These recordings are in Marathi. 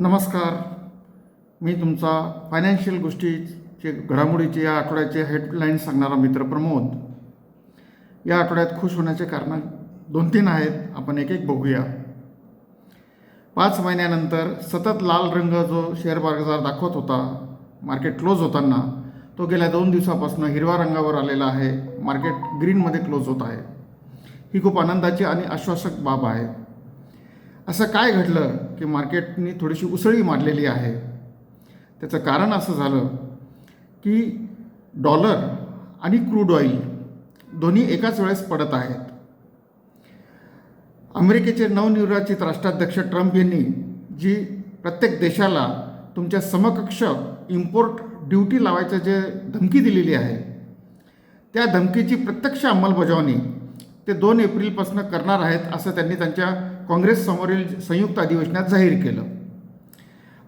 नमस्कार. मी तुमचा फायनान्शियल गोष्टीचे घडामोडीचे या आठवड्याचे हेडलाईन सांगणारा मित्र प्रमोद. या आठवड्यात खुश होण्याचे कारण दोन तीन आहेत आपण एक एक बघूया. पाच महिन्यानंतर सतत लाल रंग जो शेअर बाजार दाखवत होता मार्केट क्लोज होताना तो गेल्या दोन दिवसापासून हिरव्या रंगावर आलेला आहे मार्केट ग्रीनमध्ये क्लोज होत आहे. ही खूप आनंदाची आणि आश्वासक बाब आहे. असं काय घडलं? की मार्केटनी थोडीशी उसळी मारलेली आहे. त्याचं कारण असं झालं की डॉलर आणि क्रूड ऑइल दोन्ही एकाच वेळेस पडत आहेत. अमेरिकेचे नवनिर्वाचित राष्ट्राध्यक्ष ट्रम्प यांनी जी प्रत्येक देशाला तुमच्या समकक्ष इम्पोर्ट ड्युटी लावायचं जे धमकी दिलेली आहे त्या धमकीची प्रत्यक्ष अंमलबजावणी ते दोन एप्रिलपासून करणार आहेत असं त्यांनी त्यांच्या काँग्रेससमोरील संयुक्त अधिवेशनात जाहीर केलं.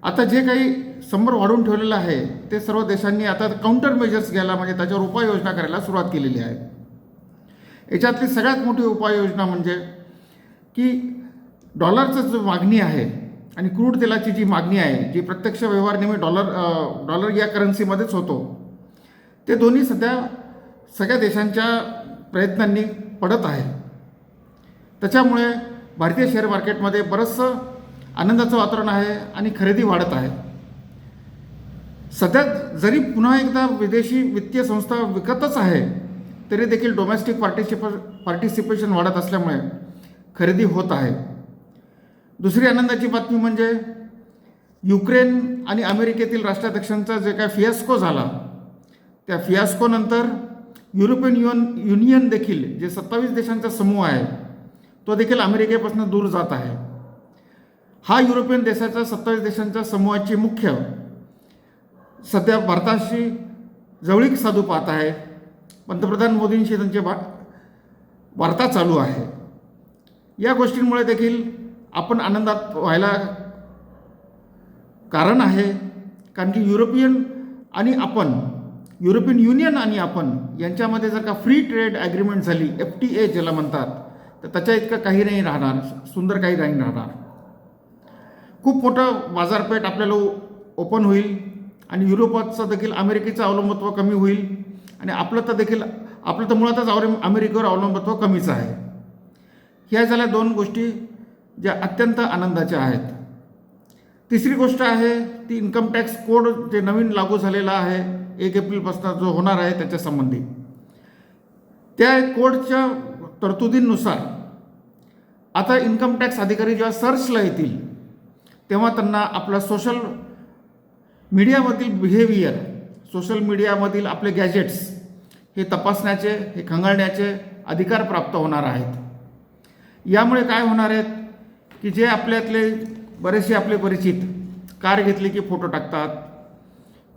आता जे काही समोर वाढून ठेवलेलं आहे ते सर्व देशांनी आता काउंटर मेजर्स घ्यायला म्हणजे त्याच्यावर उपाययोजना करायला सुरुवात केलेली आहे. याच्यातली सगळ्यात मोठी उपाययोजना म्हणजे की डॉलरचं जो मागणी आहे आणि क्रूड तेलाची जी मागणी आहे जी प्रत्यक्ष व्यवहार नेहमी डॉलर डॉलर या करन्सीमध्येच होतो ते दोन्ही सध्या सगळ्या देशांच्या प्रयत्नांनी पडत आहे. त्याच्यामुळे भारतीय शेअर मार्केटमध्ये बरंचसं आनंदाचं वातावरण आहे आणि खरेदी वाढत आहे. सध्या जरी पुन्हा एकदा विदेशी वित्तीय संस्था विकतच आहे तरी देखील डोमेस्टिक पार्टिसिप पार्टिसिपेशन वाढत असल्यामुळे खरेदी होत आहे. दुसरी आनंदाची बातमी म्हणजे युक्रेन आणि अमेरिकेतील राष्ट्राध्यक्षांचा जे काय फियास्को झाला त्या फियास्कोनंतर युरोपियन युन युनियन देखील जे सत्तावीस देशांचा समूह आहे तो देखील अमेरिकेपासून दूर जात आहे. हा युरोपियन देशाच्या सत्तावीस देशांच्या समूहाची मुख्य सध्या भारताशी जवळीक साधू पाहत आहे. पंतप्रधान मोदींशी त्यांचे बा वार्ता चालू आहे. या गोष्टींमुळे देखील आपण आनंदात व्हायला कारण आहे. कारण की युरोपियन आणि आपण युरोपियन युनियन आणि आपण यांच्यामध्ये जर का फ्री ट्रेड ॲग्रीमेंट झाली एफ टी ए ज्याला म्हणतात तर त्याच्या इतकं काही नाही राहणार सुंदर काही नाही राहणार. खूप मोठं बाजारपेठ आपल्याला ओपन होईल आणि युरोपाचं देखील अमेरिकेचं अवलंबत्व कमी होईल आणि आपलं तर देखील आपलं तर मुळातच अवरे अमेरिकेवर अवलंबत्व कमीच आहे. ह्या झाल्या दोन गोष्टी ज्या अत्यंत आनंदाच्या आहेत. तिसरी गोष्ट आहे ती इन्कम टॅक्स कोड जे नवीन लागू झालेला आहे एक एप्रिलपासून जो होणार आहे त्याच्यासंबंधी त्या कोर्टच्या तरतुदींनुसार आता इन्कम टॅक्स अधिकारी जेव्हा सर्चला येतील तेव्हा त्यांना आपला सोशल मीडियामधील बिहेवियर सोशल मीडियामधील आपले गॅजेट्स हे तपासण्याचे हे खंगाळण्याचे अधिकार प्राप्त होणार आहेत. यामुळे काय होणार आहेत की जे आपल्यातले बरेचसे आपले परिचित कार घेतली की फोटो टाकतात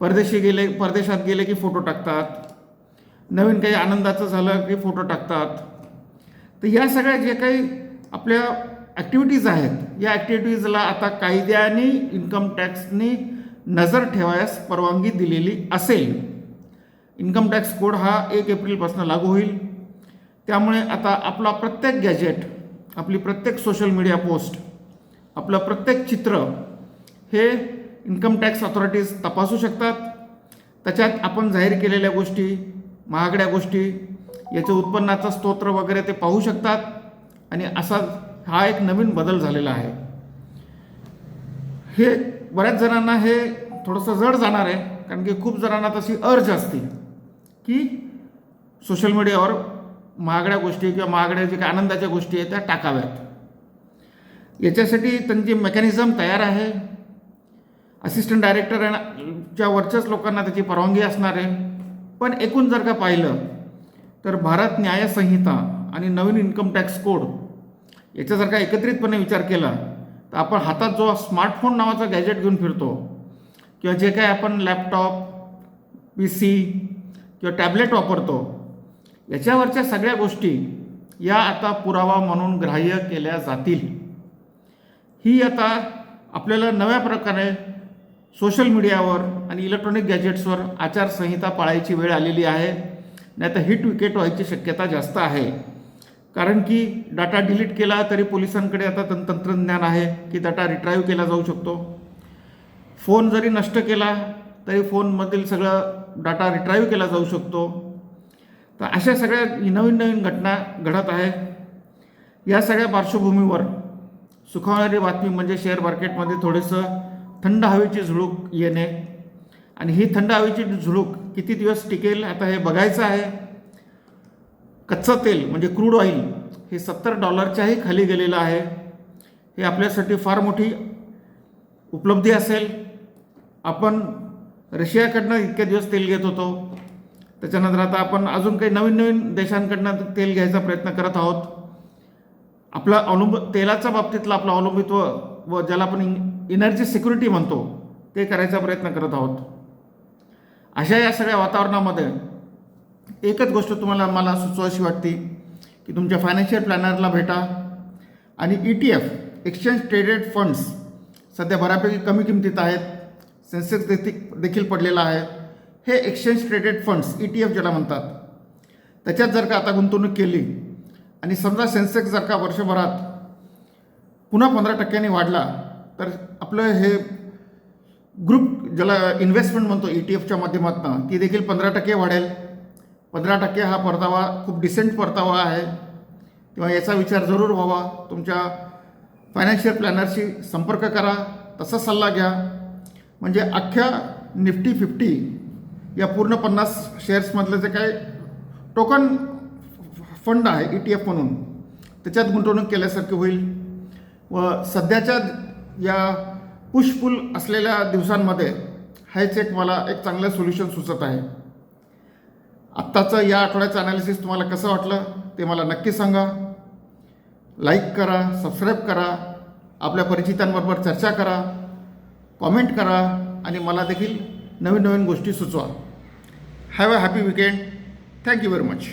परदेशी गेले परदेशात गेले की फोटो टाकतात. नवीन काही आनंदाचं झालं की फोटो टाकतात. तर या सगळ्या जे काही आपल्या ॲक्टिव्हिटीज आहेत या ॲक्टिव्हिटीजला आता कायद्याने इन्कम टॅक्सनी नजर ठेवायस परवानगी दिलेली असेल. इन्कम टॅक्स कोड हा एक एप्रिलपासून लागू होईल. त्यामुळे आता आपला प्रत्येक गॅजेट आपली प्रत्येक सोशल मीडिया पोस्ट आपलं प्रत्येक चित्र हे इन्कम टॅक्स ऑथॉरिटीज तपासू शकतात. त्याच्यात आपण जाहीर केलेल्या गोष्टी महागड्या गोष्टी याचं उत्पन्नाचा स्तोत्र वगैरे ते पाहू शकतात. आणि असा हा एक नवीन बदल झालेला आहे. हे बऱ्याच जणांना हे थोडंसं जड जाणार आहे कारण की खूप जणांना तशी अर्ज असते की सोशल मीडियावर महागड्या गोष्टी किंवा महागड्या जे काही आनंदाच्या गोष्टी आहेत त्या टाकाव्यात. याच्यासाठी त्यांची मेकॅनिझम तयार आहे. असिस्टंट डायरेक्टरच्या वरच्याच लोकांना त्याची परवानगी असणार आहे. पण एकूण जर का पाहिलं तर भारत न्यायसंहिता आणि नवीन इन्कम टॅक्स कोड याचा जर का एकत्रितपणे विचार केला तर आपण हातात जो स्मार्टफोन नावाचा गॅजेट घेऊन फिरतो किंवा जे काय आपण लॅपटॉप पी सी किंवा टॅबलेट वापरतो याच्यावरच्या सगळ्या गोष्टी या आता पुरावा म्हणून ग्राह्य केल्या जातील. ही आता आपल्याला नव्या प्रकारे सोशल मीडियावर आणि इलेक्ट्रॉनिक गॅजेट्सवर आचारसंहिता पाळायची वेळ आलेली आहे. नाही तर हिट विकेट व्हायची शक्यता जास्त आहे. कारण की डाटा डिलीट केला तरी पोलिसांकडे आता तंत्रज्ञान आहे की डाटा रिट्राईव्ह केला जाऊ शकतो. फोन जरी नष्ट केला तरी फोनमधील सगळं डाटा रिट्राईव्ह केला जाऊ शकतो. तर अशा सगळ्या नवीन नवीन घटना घडत आहे. या सगळ्या पार्श्वभूमीवर सुखावणारी बातमी म्हणजे शेअर मार्केटमध्ये थोडंसं थंड हवेची झुळूक येणे. आणि ही थंड हवेची झुळूक किती दिवस टिकेल आता हे बघायचं आहे. कच्चं तेल म्हणजे क्रूड ऑइल हे सत्तर डॉलरच्याही खाली गेलेलं आहे. हे आपल्यासाठी फार मोठी उपलब्धी असेल. आपण रशियाकडनं इतके दिवस तेल घेत होतो. त्याच्यानंतर आता आपण अजून काही नवीन नवीन देशांकडनं तेल घ्यायचा प्रयत्न करत आहोत. आपला अवलंब तेलाच्या बाबतीतलं आपलं अवलंबित्व व ज्याला आपण एनर्जी सिक्युरिटी म्हणतो ते करायचा प्रयत्न करत आहोत. अशा या सगळ्या वातावरणामध्ये एकच गोष्ट तुम्हाला मला सुचवाशी वाटते की तुमच्या फायनान्शियल प्लॅनरला भेटा आणि E T F exchange traded funds सध्या बऱ्यापैकी कमी किमतीत आहेत सेन्सेक्स देखील देखील पडलेला आहे. हे exchange traded funds E T F ज्याला म्हणतात. त्याच्यात जर का आता गुंतवणूक केली आणि समजा सेन्सेक्स जर का वर्षभरात पुन्हा पंधरा टक्क्यांनी वाढला तर आपलं हे ग्रुप ज्याला इन्व्हेस्टमेंट म्हणतो ई टी एफच्या माध्यमातून ती देखील पंधरा टक्के वाढेल. पंधरा टक्के हा परतावा खूप डिसेंट परतावा आहे. तेव्हा याचा विचार जरूर व्हावा. तुमच्या फायनान्शियल प्लॅनरशी संपर्क करा. तसा सल्ला घ्या. म्हणजे अख्ख्या निफ्टी फिफ्टी या पूर्ण पन्नास शेअर्समधलं जे काय टोकन फंड आहे ई टी एफ म्हणून त्याच्यात गुंतवणूक केल्यासारखी होईल. व सध्याच्या या पुशपुल असलेल्या दिवसांमध्ये हेच एक मला एक चांगलं सोल्युशन सुचत आहे. आत्ताचं या आठवड्याचं अनालिसिस तुम्हाला कसं वाटलं ते मला नक्की सांगा. लाईक करा सबस्क्राईब करा आपल्या परिचितांबरोबर चर्चा करा कॉमेंट करा आणि मला देखील नवीन नवीन गोष्टी सुचवा. Have a happy weekend thank you very much